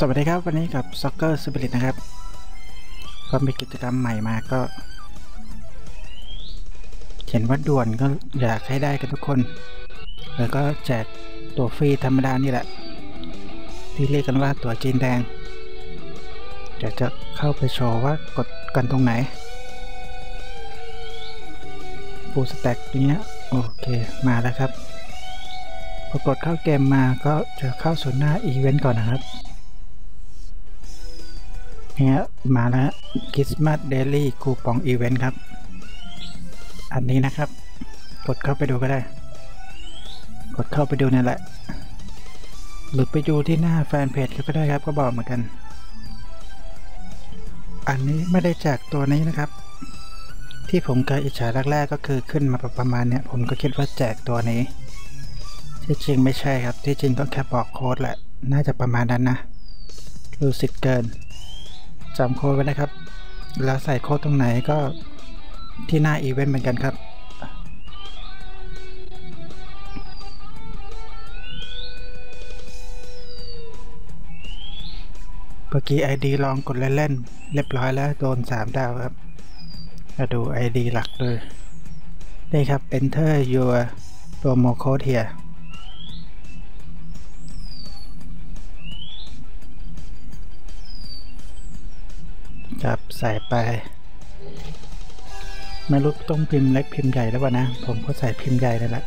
สวัสดีครับวันนี้กับ Soccer Spirit นะครับก็มีกิจกรรมใหม่มาก็เขียนว่าด่วนก็อยากให้ได้กันทุกคน แล้วก็แจกตัวฟรีธรรมดานี่แหละ ที่เรียกกันว่าตัวจีนแดง เดี๋ยวจะเข้าไปโชว์ว่ากดกันตรงไหน ปูสแต็กตรงเนี้ยโอเคมาแล้วครับพอกดเข้าเกมมาก็จะเข้าสู่หน้าอีเวนต์ก่อนนะครับ นี่ยมาแล้วคริสต์มาสเดลี่คูปองอีเวนต์ครับ อันนี้นะครับ กดเข้าไปดูก็ได้ กดเข้าไปดูนี่แหละ หรือไปดูที่หน้าแฟนเพจก็ได้ครับก็บอกเหมือนกัน อันนี้ไม่ได้แจกตัวนี้นะครับ ที่ผมเคยอิจฉาแรกๆก็คือขึ้นมาประมาณเนี้ยผมก็คิดว่าแจกตัวนี้ ที่จริงไม่ใช่ครับที่จริงต้องแค่บอกโค้ดแหละ น่าจะประมาณนั้นนะรู้สึกเกิน จำโค้ดไว้นะครับ แล้วใส่โค้ดตรงไหนก็ที่หน้าอีเวนต์เหมือนกันครับ เมื่อกี้ ID ลองกดเล่นๆ เรียบร้อยแล้วโดน 3 ดาวครับ มาดู ID หลักเลยนี่ครับ enter your promo code here ครับใส่ไป ไม่รู้ต้องพิมพ์เล็กพิมพ์ใหญ่แล้ววะนะ ผมก็ใส่พิมพ์ใหญ่เลยแหละ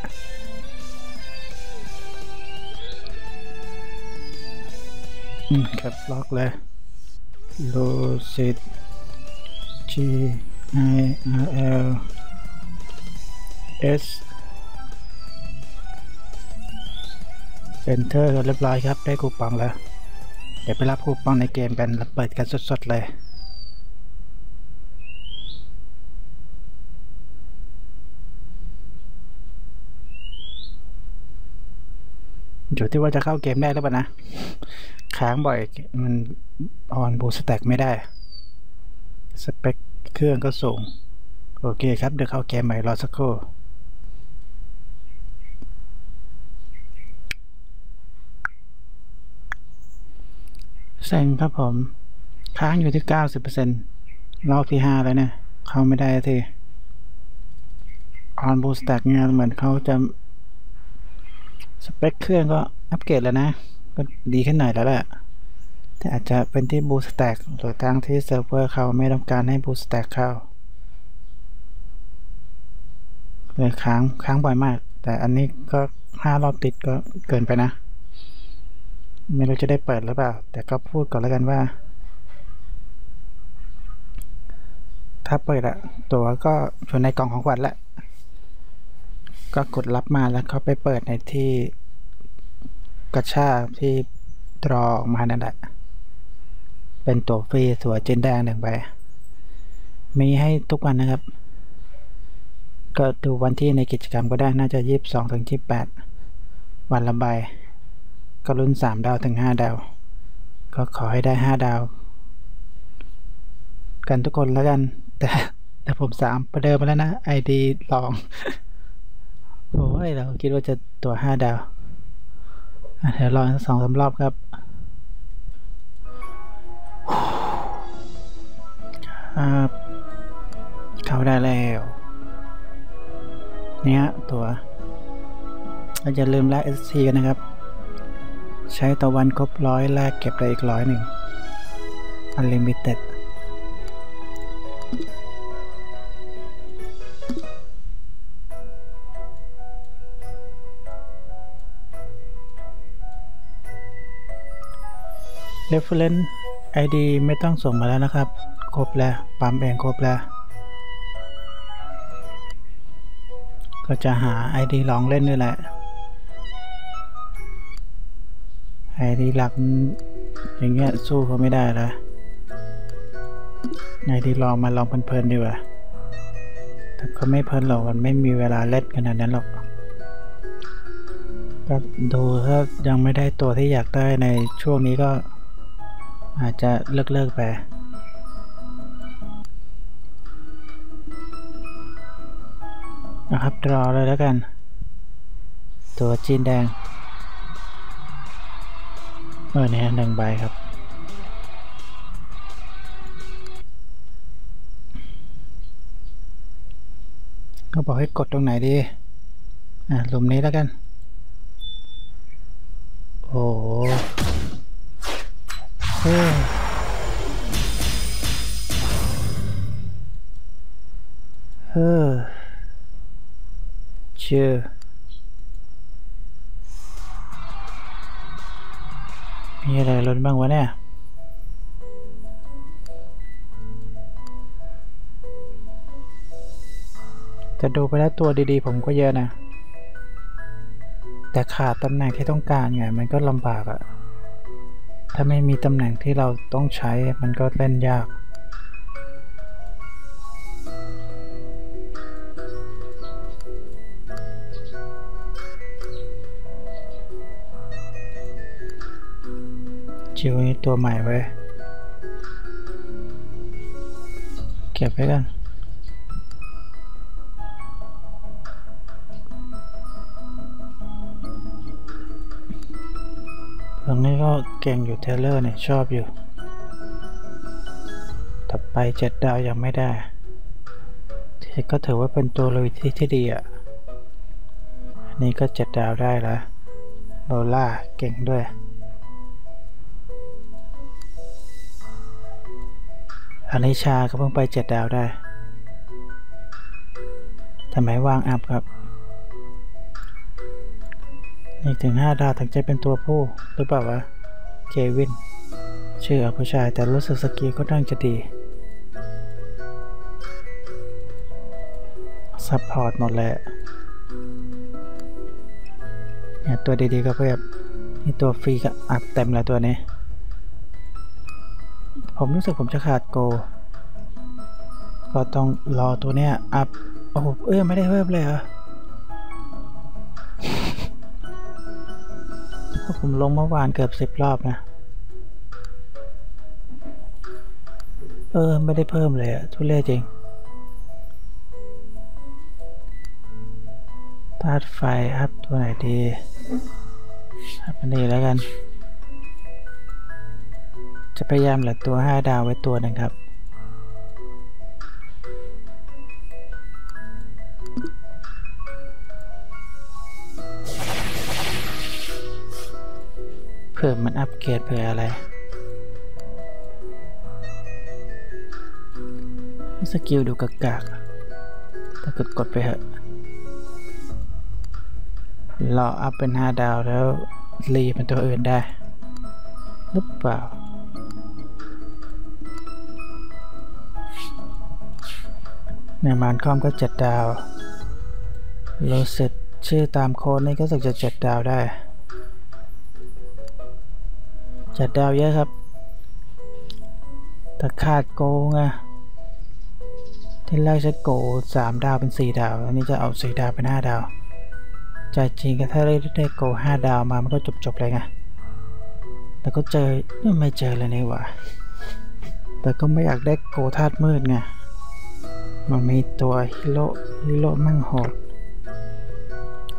อืมครับล็อกเลย lucid g i r l s enter เรียบร้อยครับได้คูปองแล้ว เดี๋ยวไปรับคูปองในเกมกันแล้วเปิดกันสดๆเลย อยู่ที่ว่าจะเข้าเกมได้หรือเปล่านะ ค้างบ่อยมันออนบูสแต็กไม่ได้ สเปคเครื่องก็สูง โอเคครับเดี๋ยวเข้าเกมใหม่รอสักครู่เซ็งครับผม ค้างอยู่ที่90%รอบที่5แล้วเนี่ย เข้าไม่ได้ทีออนบูสแต็กเนี่ยเหมือนเขาจะ สเปคเครื่องก็อัปเกรดแล้วนะ ก็ดีขึ้นหน่อยแล้วแหละแต่อาจจะเป็นที่บูสแต็กหรือทางที่เซิร์ฟเวอร์เขาไม่ต้องการให้บูสแต็กเข้าเลยค้างค้างบ่อยมาก แต่อันนี้ก็ห้ารอบติดก็เกินไปนะ ไม่รู้จะได้เปิดหรือเปล่า แต่ก็พูดก่อนแล้วกันว่า ถ้าเปิดอะตัวก็อยู่ในกล่องของขวัญแหละ ก็กดรับมาแล้วเขาไปเปิดในที่กระชาที่ตรอออกมานั่นแหละ เป็นตัวฟรีตัวจินแดงหนึ่งใบ มีให้ทุกวันนะครับ ก็ดูวันที่ในกิจกรรมก็ได้น่าจะยีิบสองถึงยีิบแปดวันละใบ ก็รุ่นสามดาวถึงห้าดาว ก็ขอให้ได้ห้าดาว กันทุกคนแล้วกัน แต่แต่ผมสามประเดิมมาแล้วนะไอดีลอง โอ้ย เราคิดว่าจะตัวห้าดาวเดี๋ยวรอสองสารอบครับครับ เข้าได้แล้วเนี่ยตัวอย่าลืมแลก SC กันนะครับ ใช้ต่อวันครบร้อยแลกเก็บได้อีกร้อยหนึ่ง Unlimited เ e ฟเฟรนซ์ ID ไม่ต้องส่งมาแล้วนะครับ ครบแล้ว ปั๊มเองครบแล้ว ก็จะหา ID ลองเล่นนี่แหละ ID หลักอย่างเงี้ยสู้เขาไม่ได้แล้ว ID ลองมาลองเพลินๆดีกว่าแต่ก็ไม่เพลินหรอกมันไม่มีเวลาเล่นขนาดนั้นหรอกก็ดูถ้ายังไม่ได้ตัวที่อยากได้ในช่วงนี้ก็ อาจจะเลิกเลิกไปนะครับรอเลยแล้วกัน ตัวจีนแดง เออเนี่ยหนึ่งใบครับ ก็บอกให้กดตรงไหนดี อ่าหลุมนี้แล้วกัน โอ้ เฮ้อเชื่อมีอะไรล้นบ้างวะเนี่ยแต่ดูไปแล้วตัวดีๆ ผมก็เยอะนะ แต่ขาดตำแหน่งที่ต้องการไง มันก็ลำบากอะถ้าไม่มีตำแหน่งที่เราต้องใช้มันก็เล่นยาก จิวนี่ตัวใหม่ไว้ เก็บไว้กันตรงนี้ก็เก่งอยู่เทเลอร์เนี่ย ชอบอยู่ ต่อไปเจ็ดดาวยังไม่ได้ที่ก็ถือว่าเป็นตัวลุยที่ที่ดีอะอันนี้ก็เจ็ดดาวได้แล้วโลล่าเก่งด้วย อนิชาก็เพิ่งไปเจ็ดดาวได้ทำไมว่างอัพครับนี่ถึงห้าดาวถึงจะเป็นตัวผู้หรือเปล่าวะ เควิน ชื่อผู้ชายแต่รู้สึกสกิลก็ตั้งจะดี ซัพพอร์ตหมดเละเนี่ยตัวดีๆก็เพียบนี่ตัวฟรีก็อัพเต็มแล้วตัวนี้ ผมรู้สึกผมจะขาดโก ก็ต้องรอตัวเนี้ยอัพ โอ้โห เอ้ยไม่ได้เพิ่มเลยเหรอเพราผมลงเมื่อวานเกือบสิบรอบนะ เออ ไม่ได้เพิ่มเลยอะทุเรศจริงธาตุไฟอัพตัวไหนดีอัพอันนี้แล้วกัน จะพยายามเหลือตัว 5 ดาวไว้ตัวหนึ่งครับ เผื่อมันอัปเกรดเผื่ออะไร สกิลดูกากากๆถ้ากดกดไปเหอะรออัพเป็น 5 ดาวแล้วรีเป็นตัวอื่นได้ หรือเปล่า ในมานคอมก็เจ็ดดาวโลเซตชื่อตามโค้ดนี่ก็สึกจะเจ็ดดาวได้เจ็ดดาวเยอะครับแต่ขาดโกงอะที่แรกจะโกสามดาวเป็นสี่ดาว อันนี้จะเอาสี่ดาวเป็นห้าดาวใจจริงก็ถ้าได้ได้โกห้าดาวมา มันก็จบจบๆเลยไง แต่ก็เจอไม่เจอเลยนี่หว่า แต่ก็ไม่อยากได้โกธาตุมืดไง มันมีตัวฮิโร่ฮิโร่มั่งโหด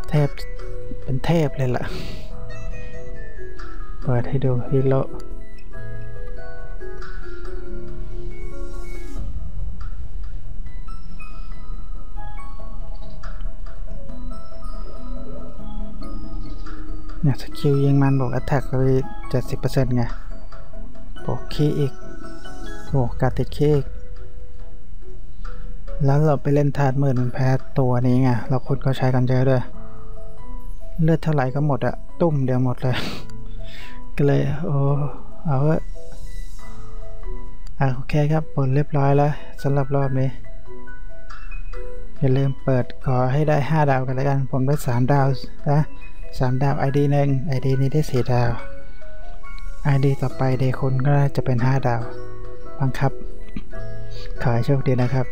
เทพเป็นเทพเลยล่ะ เปิดให้ดูฮิโร่เนี่ยสกิลยิงมันบวก a t t a c k ไปเจ็ดสิบเปอร์เซ็นต์ไงบวกคีอีกบวกการติดคีอีก แล้วเราไปเล่นทาดมืดมันแพ้ตัวนี้ไง เราคนก็ใช้กันเยอะด้วย เลือดเท่าไหร่ก็หมดอะตุ่มเดียวหมดเลย ก็เลย โอ้เอาเถอะอะโอเคครับผลเรียบร้อยแล้วสำหรับรอบนี้ อย่าลืมเปิดขอให้ได้ 5 ดาวกันแล้วกัน ผมได้ 3 ดาวนะ3ดาว ID หนึ่ง ID นี้ได้ 4 ดาว ID ต่อไปเดคุณก็จะเป็น 5 ดาว บังคับ ขอให้โชคดีนะครับ